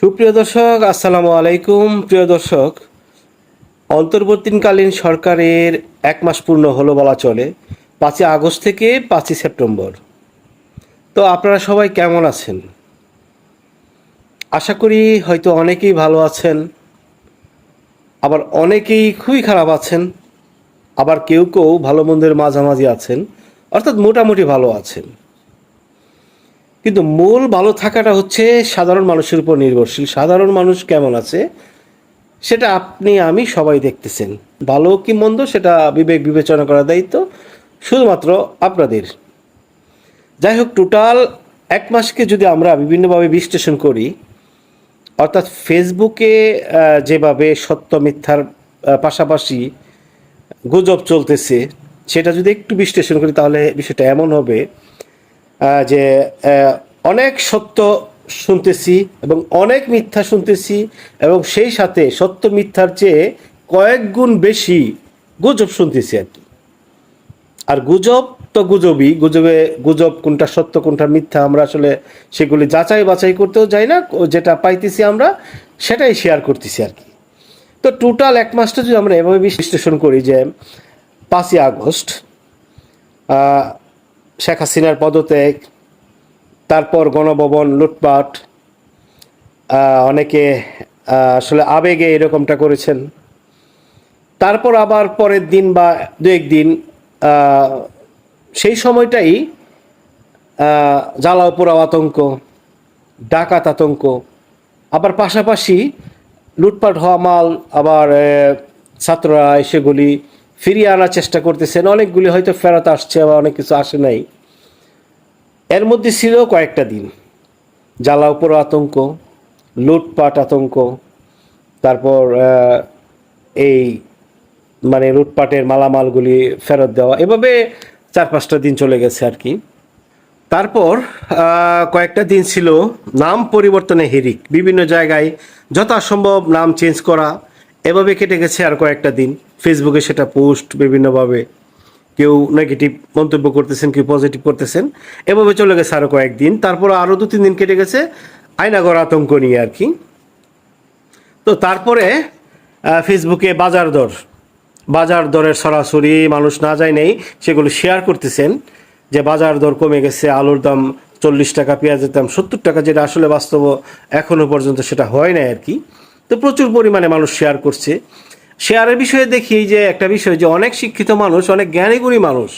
সুপ্রিয় দর্শক, আসসালামু আলাইকুম। প্রিয় দর্শক, অন্তর্বর্তীকালীন সরকারের এক মাস পূর্ণ হলো বলা চলে, পাঁচই আগস্ট থেকে পাঁচই সেপ্টেম্বর। তো আপনারা সবাই কেমন আছেন? আশা করি হয়তো অনেকেই ভালো আছেন, আবার অনেকেই খুবই খারাপ আছেন, আবার কেউ কেউ ভালো মন্দের মাঝামাঝি আছেন, অর্থাৎ মোটামুটি ভালো আছেন। কিন্তু মূল ভালো থাকাটা হচ্ছে সাধারণ মানুষের উপর নির্ভরশীল। সাধারণ মানুষ কেমন আছে, সেটা আপনি, আমি সবাই দেখতেছেন। ভালো কি মন্দ, সেটা বিবেক বিবেচনা করার দায়িত্ব শুধুমাত্র আপনাদের। যাই হোক টোটাল এক মাসকে যদি আমরা বিভিন্নভাবে বিশ্লেষণ করি, অর্থাৎ ফেসবুকে যেভাবে সত্য মিথ্যার পাশাপাশি গুজব চলতেছে, সেটা যদি একটু বিশ্লেষণ করি, তাহলে বিষয়টা এমন হবে যে অনেক সত্য শুনতেছি এবং অনেক মিথ্যা শুনতেছি এবং সেই সাথে সত্য মিথ্যার চেয়ে কয়েক গুণ বেশি গুজব শুনতেছি আর কি। আর গুজব তো গুজবই, গুজবে, গুজব কোনটা সত্য, কোনটা মিথ্যা আমরা আসলে সেগুলি যাচাই বাছাই করতেও যাই না যেটা পাইতেছি আমরা সেটাই শেয়ার করতেছি আর কি। তো টোটাল এক মাসটা যদি আমরা এভাবে বিশ্লেষণ করি যে পাঁচই আগস্ট শেখ হাসিনার পদত্যাগ তারপর গণভবন লুটপাট অনেকে আসলে আবেগে এরকমটা করেছেন। তারপর আবার পরের দিন বা দু একদিন সেই সময়টাই আহ, জ্বালাও পোড়াও আতঙ্ক ডাকাত আতঙ্ক আবার পাশাপাশি লুটপাট হওয়া মাল আবার ছাত্ররা সেগুলি ফিরিয়ে আনার চেষ্টা করতেছেন। অনেকগুলি হয়তো ফেরত আসছে আবার অনেক কিছু আসে নাই। এর মধ্যে ছিল কয়েকটা দিন। জ্বালা পোড়া আতঙ্ক, লুটপাট আতঙ্ক, তারপর এই মানে লুটপাটের মালামালগুলি ফেরত দেওয়া। এভাবে চার পাঁচটা দিন চলে গেছে আর কি। তারপর কয়েকটা দিন ছিল নাম পরিবর্তনে হিরিক বিভিন্ন জায়গায় যথাসম্ভব নাম চেঞ্জ করা। এভাবে কেটে গেছে আর কয়েকটা দিন। ফেসবুকে সেটা পোস্ট বিভিন্নভাবে কেউ নেগেটিভ মন্তব্য করতেছেন, কেউ পজিটিভ করতেছেন। এভাবে চলে গেছে আরও কয়েকদিন। তারপর আরও দু, তিন দিন কেটে গেছে। আয়নাগর আতঙ্ক নিয়ে আর কি। তো তারপরে ফেসবুকে বাজার দর। বাজার দরের সরাসরি মানুষ না যায় নেই। সেগুলো শেয়ার করতেছেন যে বাজার দর কমে গেছে, আলুর দাম চল্লিশ টাকা, পেঁয়াজের দাম সত্তর টাকা, যেটা আসলে বাস্তব এখনও পর্যন্ত সেটা হয় না আর কি। তো প্রচুর পরিমাণে মানুষ শেয়ার করছে। শেয়ারের বিষয়ে দেখি যে একটা বিষয় যে অনেক শিক্ষিত মানুষ, অনেক জ্ঞানীগুণী মানুষ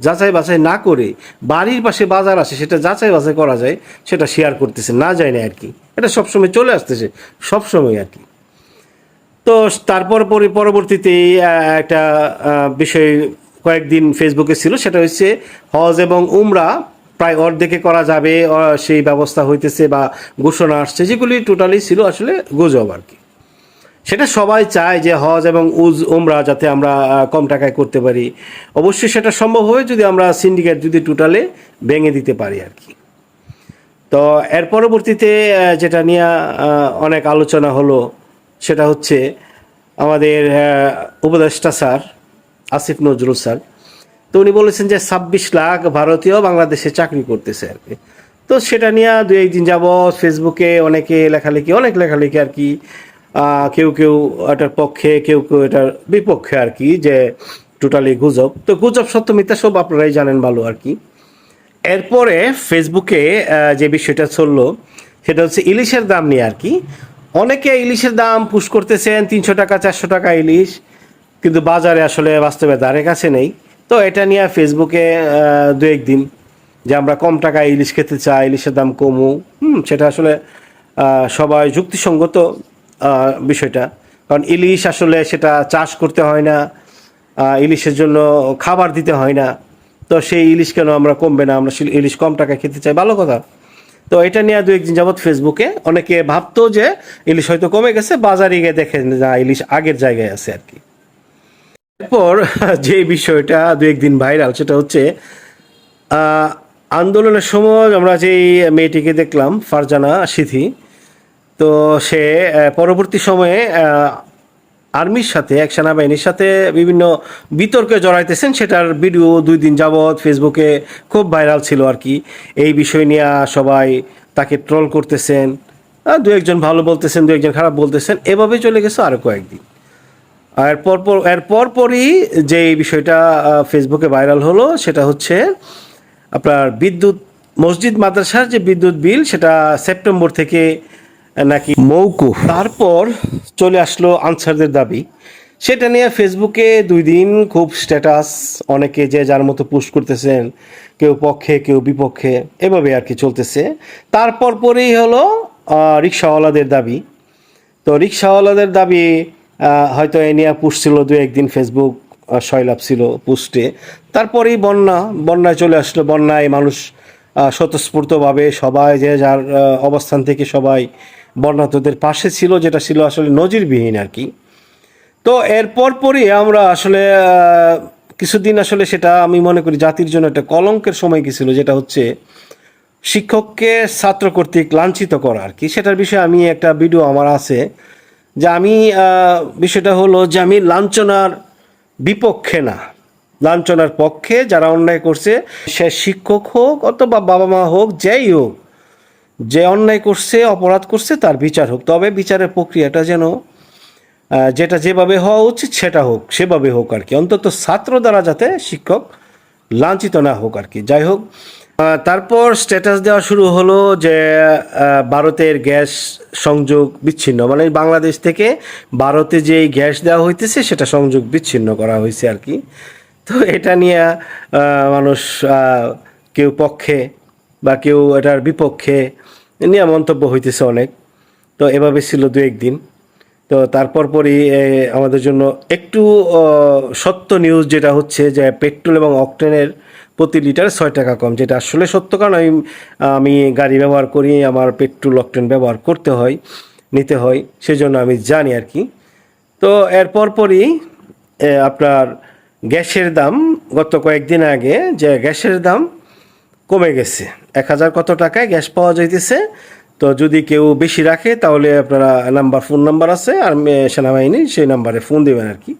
যাচাই বাছাই না করে বাড়ির পাশে বাজার আসে সেটা যাচাই বাছাই করা যায়, সেটা শেয়ার করতেছে, না যায় না আর কি। এটা সবসময় চলে আসতেছে, সবসময় আর কি। তো তারপর পরে, পরবর্তীতে একটা বিষয় কয়েকদিন ফেসবুকে ছিল, সেটা হচ্ছে হজ এবং উমরা, প্রায় অর্ধেকে করা যাবে সেই ব্যবস্থা হইতেছে বা ঘোষণা আসছে, যেগুলি টোটালি ছিল আসলে গুজব আর কি। সেটা সবাই চায় যে হজ এবং উজ, উমরা যাতে আমরা কম টাকায় করতে পারি। অবশ্যই সেটা সম্ভব হবে যদি আমরা সিন্ডিকেট যদি টোটালে ভেঙে দিতে পারি আর কি। তো এর পরবর্তীতে যেটা নিয়ে অনেক আলোচনা হলো, সেটা হচ্ছে আমাদের উপদেষ্টা স্যার, আসিফ নজরুল স্যার। তো উনি বলেছেন যে ছাব্বিশ লাখ ভারতীয় বাংলাদেশে চাকরি করতেছে আর কি। তো সেটা নিয়ে দু একদিন যাবৎ ফেসবুকে অনেকে লেখালেখি, অনেক লেখালেখি আর কি কেউ কেউ এটার পক্ষে, কেউ কেউ এটার বিপক্ষে আর কি, যে টোটালি গুজব। তো গুজব সত্য, মিথ্যা সব আপনারাই জানেন ভালো আর কি। এরপরে ফেসবুকে যে বিষয়টা চলল, সেটা হচ্ছে ইলিশের দাম নিয়ে আর কি। অনেকে ইলিশের দাম পুশ করতেছেন, তিনশো টাকা, চারশো টাকা ইলিশ, কিন্তু বাজারে আসলে বাস্তবে দাঁড়ের কাছে নেই। তো এটা নিয়ে ফেসবুকে দু একদিন যে আমরা কম টাকায় ইলিশ খেতে চাই, ইলিশের দাম কমু হুম, সেটা আসলে সবাই যুক্তিসঙ্গত বিষয়টা। কারণ ইলিশ আসলে সেটা চাষ করতে হয় না ইলিশের জন্য খাবার দিতে হয় না। তো সেই ইলিশ কেন আমরা কমবে না? আমরা ইলিশ কম টাকা খেতে চাই। ভালো কথা। তো এটা নিয়ে দু একদিন যাবৎ ফেসবুকে অনেকে ভাবতো যে ইলিশ হয়তো কমে গেছে, বাজারে গিয়ে দেখে না, ইলিশ আগের জায়গায় আছে আর কি। এরপর যে বিষয়টা দু একদিন ভাইরাল, সেটা হচ্ছে আন্দোলনের সময় আমরা যেই মেয়েটিকে দেখলাম, ফারজানা সিথি তো সে পরবর্তী সময়ে আর্মির সাথে, এক সেনাবাহিনীর সাথে বিভিন্ন বিতর্কে জড়াইতেছেন। সেটার ভিডিও দুই দিন যাবৎ ফেসবুকে খুব ভাইরাল ছিল আর কি। এই বিষয় নিয়ে সবাই তাকে ট্রল করতেছেন। দু একজন ভালো বলতেছেন, দু একজন খারাপ বলতেছেন। এভাবে চলে গেছে আরও কয়েকদিন। আর পরপর এর পরপরই যে বিষয়টা ফেসবুকে ভাইরাল হলো, সেটা হচ্ছে আপনার বিদ্যুৎ, মসজিদ মাদ্রাসার যে বিদ্যুৎ বিল, সেটা সেপ্টেম্বর থেকে নাকি মৌকুফ তারপর চলে আসলো আনসারদের দাবি। সেটা নিয়ে ফেসবুকে দুই দিন খুব স্ট্যাটাস অনেকে যে যার মতো পোস্ট করতেছেন কেউ পক্ষে কেউ বিপক্ষে এভাবে আর কি চলতেছে। তারপর পরেই হলো রিক্সাওয়ালাদের দাবি। তো রিক্সাওয়ালাদের দাবি হয়তো এ নিয়ে পুষ ছিল দু একদিন ফেসবুক সয়লাভ ছিল পুস্টে তারপরেই বন্যা বন্যায় চলে আসলো। বন্যায় মানুষ স্বতঃস্ফূর্তভাবে সবাই যে যার অবস্থান থেকে সবাই বন্যাতদের পাশে ছিল, যেটা ছিল আসলে নজিরবিহীন আর কি। তো এরপর পরই আমরা আসলে কিছুদিন আসলে সেটা আমি মনে করি জাতির জন্য একটা কলঙ্কের সময় গেছিল, যেটা হচ্ছে শিক্ষককে ছাত্র কর্তৃক লাঞ্ছিত করা আর কি। সেটার বিষয়ে আমি একটা ভিডিও আমার আছে, যে আমি বিষয়টা হলো যে আমি লাঞ্ছনার বিপক্ষে না। লাঞ্ছনার পক্ষে যারা অন্যায় করছে, সে শিক্ষক হোক অথবা বাবা মা হোক, যেই হোক যে অন্যায় করছে, অপরাধ করছে, তার বিচার হোক। তবে বিচারের প্রক্রিয়াটা যেন যেটা যেভাবে হওয়া উচিত সেটা হোক, সেভাবে হোক আর কি। অন্তত ছাত্র দ্বারা যাতে শিক্ষক লাঞ্ছিত না হোক আর কি। যাই হোক তারপর স্ট্যাটাস দেওয়া শুরু হলো যে ভারতের গ্যাস সংযোগ বিচ্ছিন্ন। মানে বাংলাদেশ থেকে ভারতে যে গ্যাস দেওয়া হইতেছে, সেটা সংযোগ বিচ্ছিন্ন করা হয়েছে আর কি। তো এটা নিয়ে মানুষ কেউ পক্ষে বা কেউ এটার বিপক্ষে নিয়ে মন্তব্য হইতেছে অনেক। তো এভাবে ছিল দু একদিন তো তারপর পরই আমাদের জন্য একটু সত্য নিউজ যেটা হচ্ছে যে পেট্রোল এবং অকটেনের প্রতি লিটার ছয় টাকা কম, যেটা আসলে সত্য কারণ আমি আমি গাড়ি ব্যবহার করি, আমার পেট্রোল, অকটেন ব্যবহার করতে হয়, নিতে হয়, সেজন্য আমি জানি আর কি। তো এরপর পরই আপনার গ্যাসের দাম গত কয়েকদিন আগে যে গ্যাসের দাম কমে গেছে। এক হাজার কত টাকায় গ্যাস পাওয়া যাইতেছে? তো যদি কেউ বেশি রাখে, তাহলে আপনারা নাম্বার, ফোন নাম্বার আছে, আর সেনাবাহিনী সেই নাম্বারে ফোন দেবেন আর কি।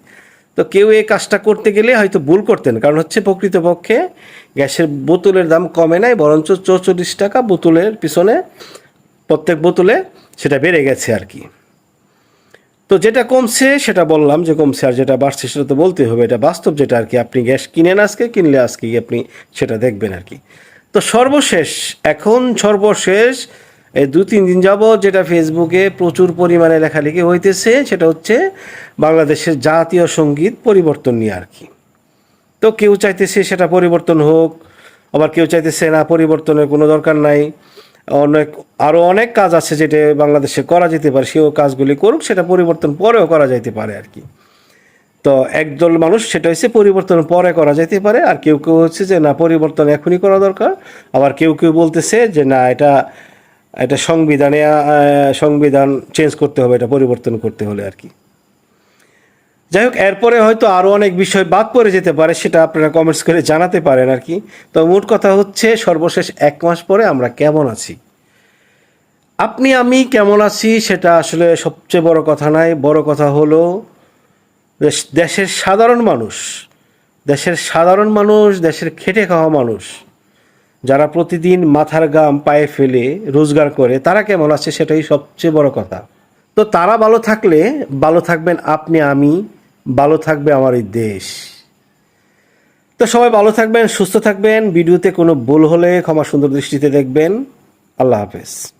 তো কেউ এই কাজটা করতে গেলে হয়তো ভুল করতেন, কারণ হচ্ছে প্রকৃতপক্ষে গ্যাসের বোতলের দাম কমে নাই, বরঞ্চ চৌচল্লিশ টাকা বোতলের পিছনে, প্রত্যেক বোতলে সেটা বেড়ে গেছে আর কি। তো যেটা কমছে সেটা বললাম যে কমছে, আর যেটা বাড়ছে সেটা তো বলতে হবে। এটা বাস্তব যেটা আর কি, আপনি গ্যাস কিনেন আজকে, কিনলে আজকে আপনি সেটা দেখবেন আর কি। তো সর্বশেষ, এখন সর্বশেষ এই দু, তিন দিন যাব যেটা ফেসবুকে প্রচুর পরিমাণে লেখালেখি হইতেছে, সেটা হচ্ছে বাংলাদেশের জাতীয় সংগীত পরিবর্তন নিয়ে আর কি। তো কেউ চাইতেছে সেটা পরিবর্তন হোক, আবার কেউ চাইতেছে না, পরিবর্তনের কোনো দরকার নাই। অনেক আরও অনেক কাজ আছে যেটা বাংলাদেশে করা যেতে পারে, সেও কাজগুলি করুক, সেটা পরিবর্তন পরেও করা যাইতে পারে আর কি। তো একদল মানুষ সেটা হচ্ছে পরিবর্তন পরে করা যেতে পারে, আর কেউ কেউ হচ্ছে যে না, পরিবর্তন এখনই করা দরকার। আবার কেউ কেউ বলতেছে যে না, এটা এটা সংবিধানে সংবিধান চেঞ্জ করতে হবে, এটা পরিবর্তন করতে হলে আর কি। যাই হোক, এরপরে হয়তো আরও অনেক বিষয় বাদ পড়ে যেতে পারে, সেটা আপনারা কমেন্টস করে জানাতে পারেন আর কি। তো মোট কথা হচ্ছে, সর্বশেষ এক মাস পরে আমরা কেমন আছি? আপনি, আমি কেমন আছি সেটা আসলে সবচেয়ে বড় কথা নয় বড় কথা হলো দেশের সাধারণ মানুষ, দেশের সাধারণ মানুষ, দেশের খেটে খাওয়া মানুষ, যারা প্রতিদিন মাথার গাম পায়ে ফেলে রোজগার করে, তারা কেমন আছে সেটাই সবচেয়ে বড় কথা। তো তারা ভালো থাকলে, ভালো থাকবেন আপনি, আমি, ভালো থাকবে আমার এই দেশ। তো সবাই ভালো থাকবেন, সুস্থ থাকবেন, ভিডিওতে কোনো ভুল হলে ক্ষমা সুন্দর দৃষ্টিতে দেখবেন। আল্লাহ হাফেজ।